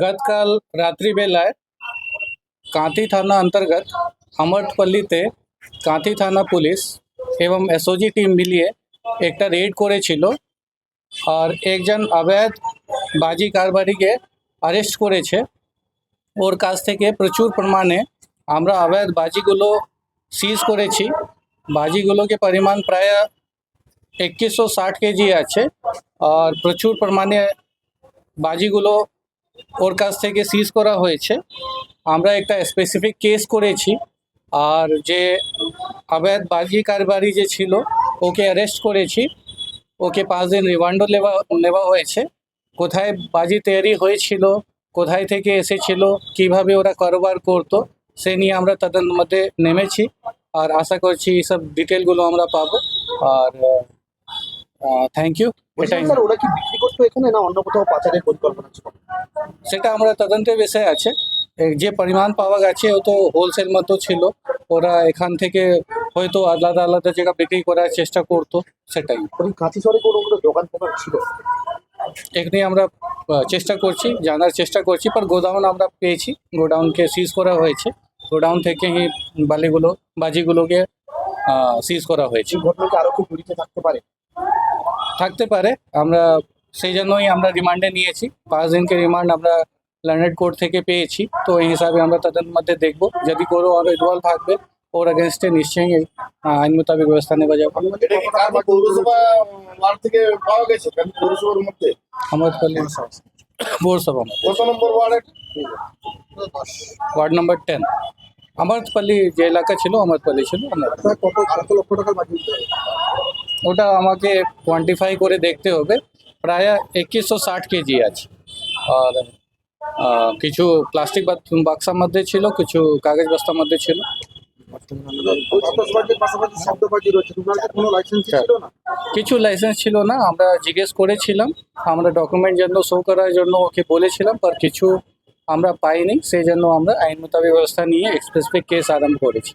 गत काल रात्रि बेलाय कांती थाना अंतर्गत अमरपल्ली ते कांती थाना पुलिस एवं एसओजी टीम मिली है। একটা রেড করেছিল। আর একজন অবৈধ বাজি কারবারিকে অ্যারেস্ট করেছে। ওর কাছ থেকে প্রচুর পরিমাণে আমরা অবৈধ বাজিগুলো সিজ করেছি। বাজিগুলোকে পরিমাণ প্রায় একুশশো ষাট কেজি আছে। আর প্রচুর পরিমাণে বাজিগুলো ওর কাছ থেকে সিজ করা হয়েছে। আমরা একটা স্পেসিফিক কেস করেছি। আর যে অবৈধ বাজি কারবারি যে ছিল ওকে অ্যারেস্ট করেছি। ওকে পাঁচ দিন রিমান্ডও নেওয়া নেওয়া হয়েছে। কোথায় বাজি তৈরি হয়েছিল কোথায় থেকে এসেছিল কীভাবে ওরা কারোবার করতো সে নিয়ে আমরা তাদের মধ্যে নেমেছি। আর আশা করছি এইসব ডিটেলগুলো আমরা পাবো। আর থ্যাংক ইউ ওরা কি বিক্রি করতো এখানে না অন্য কোথাও পাচারের পরিকল্পনা ছিল? সেটা আমরা তদন্তের বিষয় আছে। যে পরিমাণ পাওয়া গেছে ও তো হোলসেল মতো ছিল। ওরা এখান থেকে হয়তো আলাদা আলাদা জায়গা বিক্রি করার চেষ্টা করতো সেটাই। ওই কাঁচি শহরে কোনো কোনো দোকান ফোকান ছিল? এখানে আমরা চেষ্টা করছি জানার চেষ্টা করছি পর গোডাউন আমরা পেয়েছি। গোডাউনকে সিজ করা হয়েছে। গোডাউন থেকে এই বালিগুলো বাজিগুলোকে সিজ করা হয়েছে। ঘটনাকে আরও খুব থাকতে পারে। থাকতে পারে। আমরা সেই জন্যই আমরা রিমান্ডে নিয়েছি। পাঁচ দিনকে রিমান্ড আমরা লন্ডন কোর্ট থেকে পেয়েছি। তো এই হিসাবে আমরা তাদের মধ্যে দেখব। যদি কোনো আরও ইনভলভ থাকবে ওর অ্যাগেনস্টে নিশ্চয়ই আহ, আইন মোতাবেক ব্যবস্থা নেওয়া যাবে। এটা কি কারবার পৌরসভা ওয়ার্ড থেকে পাওয়া গেছে? কারণ পৌরসভার মধ্যে? আমারপল্লি পৌরসভা কত নম্বর ওয়ার্ডে? ওয়ার্ড নম্বর টেন আমারপল্লি যে এলাকা ছিল আমারপল্লি ছিল আমার কত কত লক্ষ টাকার বাজি দিতে হবে ওটা আমাকে কোয়ান্টিফাই করে দেখতে হবে। প্রায় একুশশো ষাট কেজি আছে। আর আহ, কিছু প্লাস্টিক বাক্সার মধ্যে ছিল কিছু কাগজ বস্তার মধ্যে ছিল। লাইসেন্স কিছু লাইসেন্স ছিল না আমরা জিজ্ঞেস করেছিলাম আমরা ডকুমেন্ট জন্য শো করার জন্য ওকে বলেছিলাম পর কিছু আমরা পাইনি। সেই জন্য আমরা আইন মোতাবেক ব্যবস্থা নিয়ে স্পেসিফিক কেস আরম্ভ করেছি।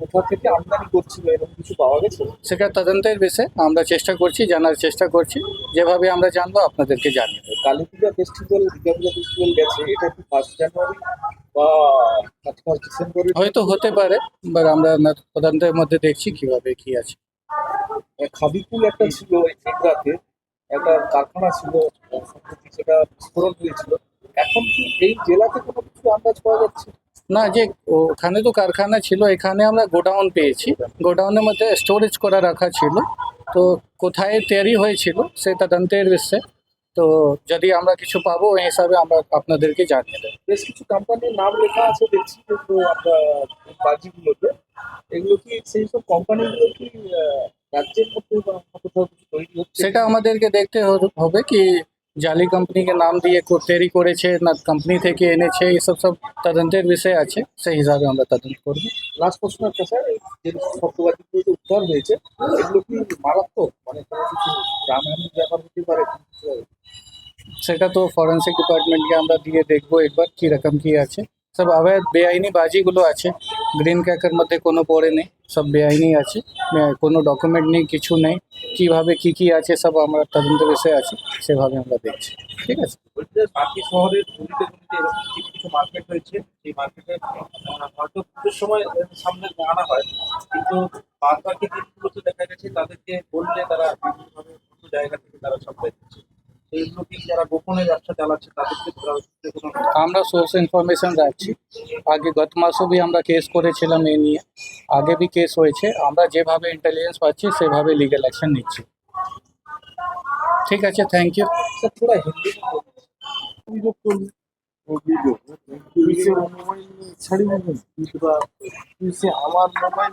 কোথা থেকে আমদানি করছিল এরকম কিছু পাওয়া গেছে? সেটা তদন্তের বিষয়ে আমরা চেষ্টা করছি জানার চেষ্টা করছি। যেভাবে আমরা জানব আপনাদেরকে জানিয়ে দেবো। কালী পূজা ফেস্টিভ্যাল দুর্গা পূজা ফেস্টিভ্যাল গেছে এটা কি ফার্স্ট জানুয়ারি বা ফার্স্ট ডিসেম্বরে হয়তো হতে পারে বা আমরা তদন্তের মধ্যে দেখছি কীভাবে কি আছে। খাবিকুল একটা ছিল এই জেলাতে একটা কারখানা ছিল সেটা বিস্ফোরণ হয়েছিল। এখন কি এই জেলাতে কোনো কিছু আন্দাজ পাওয়া যাচ্ছে? না যে ওখানে তো কারখানা ছিল এখানে আমরা গোডাউন পেয়েছি। গোডাউনের মধ্যে স্টোরেজ করা রাখা ছিল। তো কোথায় তৈরি হয়েছিল সে তদন্তের বিষয়ে তো যদি আমরা কিছু পাবো এই হিসাবে আমরা আপনাদেরকে জানিয়ে দেবো। বেশ কিছু কোম্পানির নাম লেখা আছে দেখছি কিন্তু আমরা বাজিগুলোতে এগুলো কি সেই সব কোম্পানিগুলো কি রাজ্যের মধ্যে কোথাও তৈরি হচ্ছে? সেটা আমাদেরকে দেখতে হবে কি জালি কোম্পানিকে নাম দিয়ে কো- তৈরি করেছে না কোম্পানি থেকে এনেছে এইসব সব তদন্তের বিষয় আছে সেই হিসাবে আমরা তদন্ত করব লাস্ট প্রশ্ন একটা স্যার এই যে শব্দবাজিগুলো যে উদ্ধার হয়েছে এগুলো কি মারাত্মক মানে কোনো কিছু প্রাণহানির ব্যাপার হতে পারে কোনো কিছু সেটা তো ফরেন্সিক ডিপার্টমেন্টকে আমরা দিয়ে দেখব একবার কী রকম কী আছে সব অবৈধ বেআইনি বাজিগুলো আছে গ্রিন ক্র্যাকের মধ্যে কোনো পড়ে নেই সব বেআইনি আছে আহ, কোনো ডকুমেন্ট নেই কিছু নেই কীভাবে কি কি আছে সব আমরা তদন্ত বিষয়ে আছি, সেভাবে আমরা দেখছি। ঠিক আছে? বাকি শহরের গলিতে গলিতে এরকম কিছু মার্কেট হয়েছে? সেই মার্কেটে হয়তো পুজোর সময় সামনে আনা হয়, কিন্তু বাদ বাকি দিনগুলোতে দেখা গেছে তাদেরকে বললে তারা জায়গা থেকে তারা সাপ্লাই যারা গোপনে চালাচ্ছে আমরা সোর্স ইনফরমেশন রাখছি। আগে গত মাসও বি আমরা কেস করেছিলাম এ নিয়ে। আগে বি কেস হয়েছে। আমরা যেভাবে ইন্টেলিজেন্স পাচ্ছি সেভাবে লিগেল অ্যাকশন নিচ্ছি। ঠিক আছে থ্যাংক ইউ আমার মোবাইল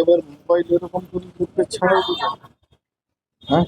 আবার মোবাইল হ্যাঁ